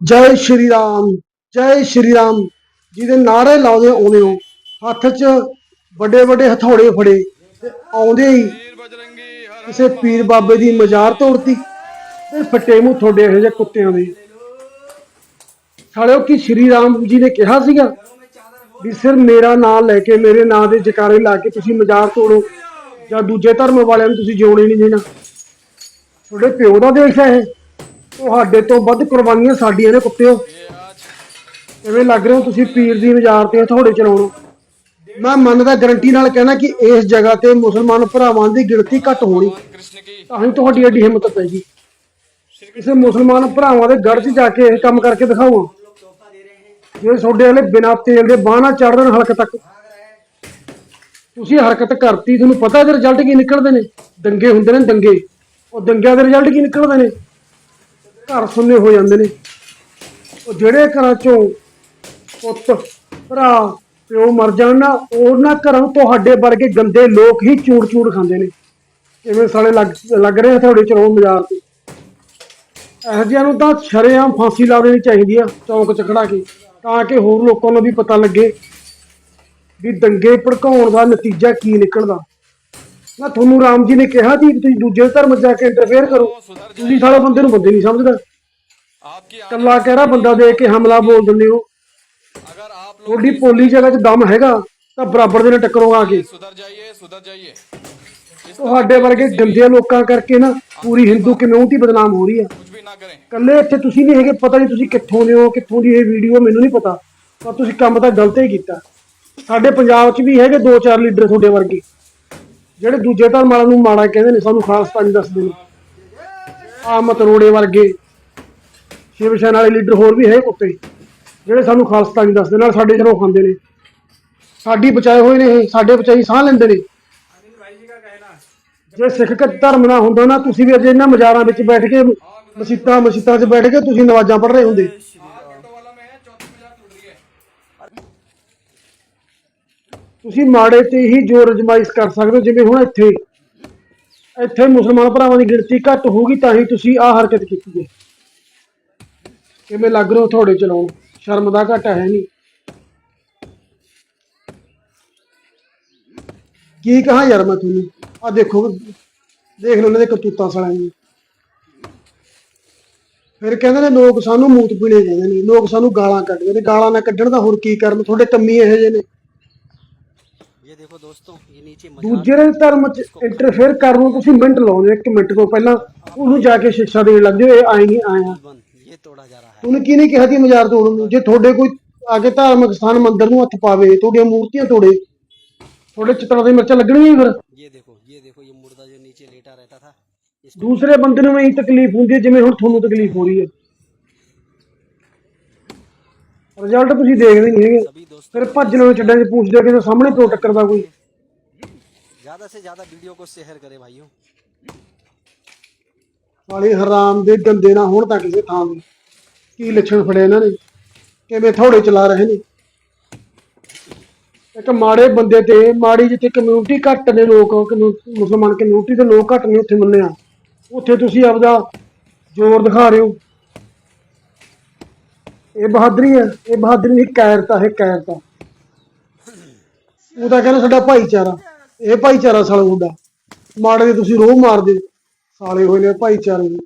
ਜੈ ਸ਼੍ਰੀ ਰਾਮ, ਜੈ ਸ਼੍ਰੀ ਰਾਮ। ਜਿਹਦੇ ਨਾਰੇ ਲਾਉਂਦੇ ਆਉਂਦੇ ਹੋ, ਹੱਥ 'ਚ ਵੱਡੇ ਵੱਡੇ ਹਥੌੜੇ ਫੜੇ ਤੇ ਆਉਂਦੇ ਹੀ ਕਿਸੇ ਪੀਰ ਬਾਬੇ ਦੀ ਮਜ਼ਾਰ ਤੋੜਤੀ ਤੇ ਫੱਟੇ ਮੂੰਹ ਤੁਹਾਡੇ ਇਹੋ ਜਿਹੇ ਕੁੱਤਿਆਂ ਦੇ। ਸਾਲਿਓ ਕਿ ਸ਼੍ਰੀ ਰਾਮ ਜੀ ਨੇ ਕਿਹਾ ਸੀਗਾ ਵੀ ਸਿਰ ਮੇਰਾ ਨਾਮ ਲੈ ਕੇ ਮੇਰੇ ਨਾਂ ਦੇ ਜਕਾਰੇ ਲਾ ਕੇ ਤੁਸੀਂ ਮਜ਼ਾਰ ਤੋੜੋ ਜਾਂ ਦੂਜੇ ਧਰਮ ਵਾਲਿਆਂ ਨੂੰ ਤੁਸੀਂ ਜਿਉਣੇ ਨਹੀਂ ਦੇਣਾ? ਤੁਹਾਡੇ ਪਿਓ ਦਾ ਦੇਸ਼ ਹੈ ਇਹ। ਤੁਹਾਡੇ ਤੋਂ ਵੱਧ ਕੁਰਬਾਨੀਆਂ ਸਾਡੀਆਂ ਨੇ ਕੁੱਤਿਓ। ਕਿਵੇਂ ਲੱਗ ਰਹੇ ਹੋ ਤੁਸੀਂ ਪੀਰ ਦੀ ਮਜ਼ਾਰ ਤੇ ਤੁਹਾਡੇ ਚਲਾਉਣ। ਮੈਂ ਮੰਨਦਾ ਗਰੰਟੀ ਨਾਲ ਕਹਿਣਾ ਕਿ ਇਸ ਜਗ੍ਹਾ ਤੇ ਮੁਸਲਮਾਨ ਭਰਾਵਾਂ ਦੀ ਗਿਣਤੀ ਘੱਟ ਹੋਣੀ। ਤਾਂ ਹੀ ਤੁਹਾਡੀ ਐਡੀ ਹਿੰਮਤ ਪੈਗੀ ਕਿਸੇ ਮੁਸਲਮਾਨ ਭਰਾਵਾਂ ਦੇ ਗੜ 'ਚ ਜਾ ਕੇ ਇਹ ਕੰਮ ਕਰਕੇ ਦਿਖਾਓ ਜੇ ਤੁਹਾਡੇ ਵਾਲੇ ਬਿਨਾ ਤੇਲ ਦੇ ਬਾਹਣਾ ਚੜ੍ਹਦੇ ਹਲਕ ਤੱਕ। ਤੁਸੀਂ ਹਰਕਤ ਕਰਤੀ, ਤੁਹਾਨੂੰ ਪਤਾ ਜੇ ਰਿਜ਼ਲਟ ਕੀ ਨਿਕਲਦੇ ਨੇ? ਦੰਗੇ ਹੁੰਦੇ ਨੇ ਦੰਗੇ। ਉਹ ਦੰਗਿਆਂ ਦੇ ਰਿਜ਼ਲਟ ਕੀ ਨਿਕਲਦੇ ਨੇ? ਘਰ ਸੁੰਨੇ ਹੋ ਜਾਂਦੇ ਨੇ। ਉਹ ਜਿਹੜੇ ਘਰਾਂ ਚੋਂ ਪੁੱਤ, ਭਰਾ, ਪਿਓ ਮਰ ਜਾਣ ਨਾ, ਉਹਨਾਂ ਘਰਾਂ ਤੁਹਾਡੇ ਵਰਗੇ ਗੰਦੇ ਲੋਕ ਹੀ ਚੂੜ ਚੂੜ ਖਾਂਦੇ ਨੇ। ਇਵੇਂ ਸਾਲੇ ਲੱਗ ਲੱਗ ਰਹੇ ਹਥੌੜੇ ਚਲਾਉਣ ਬਾਜ਼ਾਰ ਤੇ? ਇਹੋ ਜਿਹਿਆਂ ਨੂੰ ਤਾਂ ਸ਼ਰੇਆਮ ਫਾਂਸੀ ਲਾ ਦੇਣੀ ਚਾਹੀਦੀ ਆ, ਚੌਂਕ ਚ ਖੜਾ ਕੇ, ਤਾਂ ਕਿ ਹੋਰ ਲੋਕਾਂ ਨੂੰ ਵੀ ਪਤਾ ਲੱਗੇ ਵੀ ਦੰਗੇ ਭੜਕਾਉਣ ਦਾ ਨਤੀਜਾ ਕੀ ਨਿਕਲਦਾ। ਨਾ ਤੁਹਾਨੂੰ ਰਾਮ ਜੀ ਨੇ ਕਿਹਾ ਜੀ ਕਿ ਤੁਸੀਂ ਦੂਜੇ ਧਰਮ ਜਾ ਕੇ ਇੰਟਰਫੇਅਰ ਕਰੋ। ਤੁਸੀਂ ਸਾਰਾ ਬੰਦੇ ਨੂੰ ਬੰਦੇ ਨਹੀਂ ਸਮਝਦਾ। ਕੱਲਾ ਕਿਹੜਾ ਬੰਦਾ ਦੇਖ ਕੇ ਹਮਲਾ ਬੋਲ ਦਿੰਦੇ ਹੋ? ਅਗਰ ਆਪ ਲੋਗ ਦਮ ਹੈਗਾ, ਤਾਂ ਬਰਾਬਰ ਦੇ ਨਾਲ ਟੱਕਰੋ ਆ ਕੇ। ਤੁਹਾਡੇ ਵਰਗੇ ਗੰਦੇ ਲੋਕਾਂ ਕਰਕੇ ਨਾ ਪੂਰੀ ਹਿੰਦੂ ਕਮਿਊਨਿਟੀ ਬਦਨਾਮ ਹੋ ਰਹੀ ਹੈ ਕੁਝ ਕੱਲੇ ਇੱਥੇ ਤੁਸੀਂ ਨਹੀਂ ਹੈਗੇ, ਪਤਾ ਨਹੀਂ ਤੁਸੀਂ ਕਿੱਥੋਂ ਦੇ ਹੋ, ਕਿੱਥੋਂ ਦੀ ਇਹ ਵੀਡੀਓ ਮੈਨੂੰ ਨਹੀਂ ਪਤਾ। ਪਰ ਤੁਸੀਂ ਕੰਮ ਤਾਂ ਗਲਤ ਹੀ ਕੀਤਾ। ਸਾਡੇ ਪੰਜਾਬ 'ਚ ਵੀ ਹੈਗੇ ਦੋ ਚਾਰ ਲੀਡਰ ਤੁਹਾਡੇ ਵਰਗੇ। ਜਿਹੜੇ ਦੂਜੇ ਧਰਮ ਵਾਲਿਆਂ ਨੂੰ ਮਾੜਾ ਕਹਿੰਦੇ ਨੇ, ਸਾਨੂੰ ਖਾਲਸਤਾਨੀ ਦੱਸਦੇ ਨੇ। ਆਮਤ ਰੋੜੇ ਵਰਗੇ, ਸ਼ਿਵ ਸੈਨਾ ਵਾਲੇ ਲੀਡਰ ਹੋਰ ਵੀ ਹੈ ਕੁੱਤੇ ਜਿਹੜੇ ਸਾਨੂੰ ਖਾਲਸਤਾਨੀ ਦੱਸਦੇ, ਨਾਲ ਸਾਡੇ ਜਨੋਂ ਖਾਂਦੇ ਨੇ। ਸਾਡੀ ਬਚਾਏ ਹੋਏ ਨੇ ਇਹ, ਸਾਡੇ ਬਚਾਈ ਸਾਹ ਲੈਂਦੇ ਨੇ। ਜੇ ਸਿੱਖ ਧਰਮ ਨਾ ਹੁੰਦਾ ਨਾ, ਤੁਸੀਂ ਵੀ ਅਜੇ ਇਹਨਾਂ ਮਜ਼ਾਰਾਂ ਵਿੱਚ ਬੈਠ ਕੇ, ਮਸੀਤਾਂ ਮਸੀਤਾਂ 'ਚ ਬੈਠ ਕੇ ਤੁਸੀਂ ਨਵਾਜ਼ਾਂ ਪੜ੍ਹ ਰਹੇ ਹੁੰਦੇ। ਤੁਸੀਂ ਮਾੜੇ ਤੇ ਹੀ ਜ਼ੋਰ ਅਜਮਾਇਸ਼ ਕਰ ਸਕਦੇ ਹੋ, ਜਿਵੇਂ ਹੁਣ ਇੱਥੇ। ਇੱਥੇ ਮੁਸਲਮਾਨ ਭਰਾਵਾਂ ਦੀ ਗਿਣਤੀ ਘੱਟ ਹੋਊਗੀ, ਤਾਂ ਹੀ ਤੁਸੀਂ ਆਹ ਹਰਕਤ ਕੀਤੀ ਹੈ। ਕਿਵੇਂ ਲੱਗ ਰਹੇ ਤੁਹਾਡੇ ਥੋੜੇ ਚਲਾਉਣ ਸ਼ਰਮ ਦਾ ਘਾਟਾ ਹੈ ਨਹੀਂ। ਕੀ ਕਹਾਂ ਯਾਰ ਮੈਂ ਤੁਹਾਨੂੰ? ਆ ਦੇਖੋ, ਦੇਖ ਲਓ ਉਹਨਾਂ ਦੇ ਕਰਤੂਤਾਂ ਸਾਲਿਆਂ ਦੀ। ਫਿਰ ਕਹਿੰਦੇ ਨੇ, ਲੋਕ ਸਾਨੂੰ ਮੂਤ ਪੀਣੇ ਕਹਿੰਦੇ ਨੇ, ਲੋਕ ਸਾਨੂੰ ਗਾਲਾਂ ਕੱਢਦੇ ਨੇ। ਗਾਲਾਂ ਨਾ ਕੱਢਣ ਦਾ ਹੋਰ ਕੀ ਕਰਨ? ਤੁਹਾਡੇ ਤੰਮੀ ਇਹੋ ਜਿਹੇ ਨੇ। ये देखो दोस्तों ये नीचे ਦੂਜੇ ਦੇ ਧਰਮ ਚ ਇੰਟਰਫੇਅਰ ਕਰਨ ਨੂੰ ਤੁਸੀਂ ਮਿੰਟ ਲਾਉਂਦੇ ਹੋ, ਇੱਕ ਮਿੰਟ ਤੋਂ ਪਹਿਲਾਂ ਉਹਨੂੰ ਜਾ ਕੇ ਸਿੱਖਿਆ ਦੇਣ ਲੱਗਦੇ ਹੋ ਇਹ ਆਏ ਨਹੀਂ ਆਇਆ बंद ये तोड़ा जा रहा है ਤੁਹਾਨੂੰ ਕੀ ਨਹੀਂ ਕਿਹਾ ਸੀ ਮਜ਼ਾਰ ਤੋੜਨ ਨੂੰ ਜੇ ਤੁਹਾਡੇ ਕੋਈ ਆ ਕੇ ਧਾਰਮਿਕ ਸਥਾਨ ਮੰਦਿਰ ਨੂੰ ਹੱਥ ਪਾਵੇ ਤੁਹਾਡੀਆਂ ਮੂਰਤੀਆਂ ਤੋੜੇ ਤੁਹਾਡੇ ਚਿੱਤਰਾਂ ਦੇ ਮਿਰਚਾਂ ਲੱਗਣਗੀਆਂ ਫਿਰ ये देखो ये देखो ये मुर्दा जो नीचे लेटा रहता था इस ਦੂਸਰੇ ਬੰਦੇ ਨੂੰ ਵੀ ਇਹੀ ਤਕਲੀਫ ਹੁੰਦੀ ਹੈ ਜਿਵੇਂ ਹੁਣ ਤੁਹਾਨੂੰ ਤਕਲੀਫ ਹੋ ਰਹੀ ਹੈ ਰਿਜ਼ਲਟ ਤੁਸੀਂ ਦੇਖਦੇ ਨਹੀਂ ਹੈਗੇ। ਫਿਰ ਭੱਜਣ ਨੂੰ ਛੱਡਾਂ ਚ ਪੁੱਛਦੇ ਕਿ ਸਾਹਮਣੇ ਕਿਉਂ ਟੱਕਰਦਾ ਕੋਈ। ਜ਼ਿਆਦਾ ਸੇ ਜ਼ਿਆਦਾ ਵੀਡੀਓ ਕੋ ਸ਼ੇਅਰ ਕਰੇ ਭਾਈਓ। ਵਾਲੀ ਹਰਾਮ ਦੇ ਗੰਦੇ ਨਾ ਹੁਣ ਤੱਕ ਕਿਸੇ ਥਾਂ ਦੇ ਕੀ ਲੱਛਣ ਫੜੇ ਇਹਨਾਂ ਨੇ? ਕਿਵੇਂ ਥੋੜੇ ਚਲਾ ਰਹੇ ਨੇ? ਇੱਕ ਮਾੜੇ ਬੰਦੇ ਤੇ ਮਾੜੀ ਜਿੱਥੇ ਕਮਿਊਨਿਟੀ ਘੱਟ ਨੇ ਲੋਕ ਮੁਸਲਮਾਨ ਕਮਿਊਨਿਟੀ ਦੇ ਲੋਕ ਘੱਟ ਨੇ ਉੱਥੇ ਮੰਨਿਆ। ਉੱਥੇ ਤੁਸੀਂ ਆਪਦਾ ਜ਼ੋਰ ਦਿਖਾ ਰਹੇ ਹੋ। ਇਹ ਬਹਾਦਰੀ ਹੈ, ਇਹ ਬਹਾਦਰੀ ਨਹੀਂ ਕਾਇਰਤਾ ਹੈ ਕਾਇਰਤਾ ਉਹ ਤਾਂ ਕਹਿੰਦਾ ਸਾਡਾ ਭਾਈਚਾਰਾ, ਇਹ ਭਾਈਚਾਰਾ ਸਾਲਾ ਤੁਹਾਡਾ ਮਾੜੇ ਦੇ ਤੁਸੀਂ ਰੋਹ ਮਾਰਦੇ ਸਾਲੇ ਹੋਏ ਨੇ ਭਾਈਚਾਰੇ ਦੇ।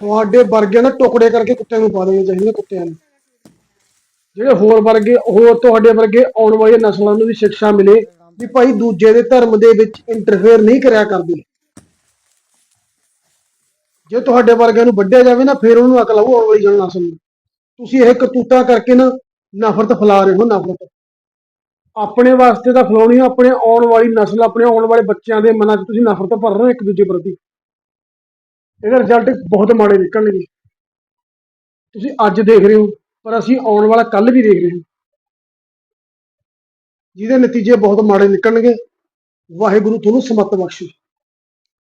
ਤੁਹਾਡੇ ਵਰਗੇ ਨਾ ਟੁਕੜੇ ਕਰਕੇ ਕੁੱਤਿਆਂ ਨੂੰ ਪਾ ਦੇਣੇ ਚਾਹੀਦੇ ਕੁੱਤਿਆਂ ਨੂੰ। ਜਿਹੜੇ ਹੋਰ ਵਰਗੇ, ਹੋਰ ਤੁਹਾਡੇ ਵਰਗੇ ਆਉਣ ਵਾਲੀਆਂ ਨਸਲਾਂ ਨੂੰ ਵੀ ਸਿੱਖਿਆ ਮਿਲੇ ਵੀ ਭਾਈ ਦੂਜੇ ਦੇ ਧਰਮ ਦੇ ਵਿੱਚ ਇੰਟਰਫੇਅਰ ਨਹੀਂ ਕਰਿਆ ਕਰਦੇ। ਜੇ ਤੁਹਾਡੇ ਵਰਗਿਆਂ ਨੂੰ ਵੱਢਿਆ ਜਾਵੇ ਨਾ, ਫਿਰ ਉਹਨੂੰ ਅਕਲ ਆਊ ਆਉਣ ਵਾਲੀ ਜਨ ਨਸਲ ਨੂੰ ਤੁਸੀਂ ਇਹ ਕਤੂਤਾ ਕਰਕੇ ਨਾ ਨਫ਼ਰਤ ਫੈਲਾ ਰਹੇ ਹੋ, ਨਫ਼ਰਤ। ਆਪਣੇ ਵਾਸਤੇ ਤਾਂ ਫੈਲਾਉਣੀ ਆਪਣੇ ਆਉਣ ਵਾਲੀ ਨਸਲ, ਆਪਣੇ ਆਉਣ ਵਾਲੇ ਬੱਚਿਆਂ ਦੇ ਮਨਾਂ 'ਚ ਤੁਸੀਂ ਨਫ਼ਰਤ ਭਰ ਰਹੇ ਹੋ ਇੱਕ ਦੂਜੇ ਪ੍ਰਤੀ। ਇਹਦਾ ਰਿਜ਼ਲਟ ਬਹੁਤ ਮਾੜੇ ਨਿਕਲਣਗੇ। ਤੁਸੀਂ ਅੱਜ ਦੇਖ ਰਹੇ ਹੋ, ਪਰ ਅਸੀਂ ਆਉਣ ਵਾਲਾ ਕੱਲ ਵੀ ਦੇਖ ਰਹੇ ਹਾਂ। ਜਿਹਦੇ ਨਤੀਜੇ ਬਹੁਤ ਮਾੜੇ ਨਿਕਲਣਗੇ। ਵਾਹਿਗੁਰੂ ਤੁਹਾਨੂੰ ਸਮਤ ਬਖਸ਼ੇ।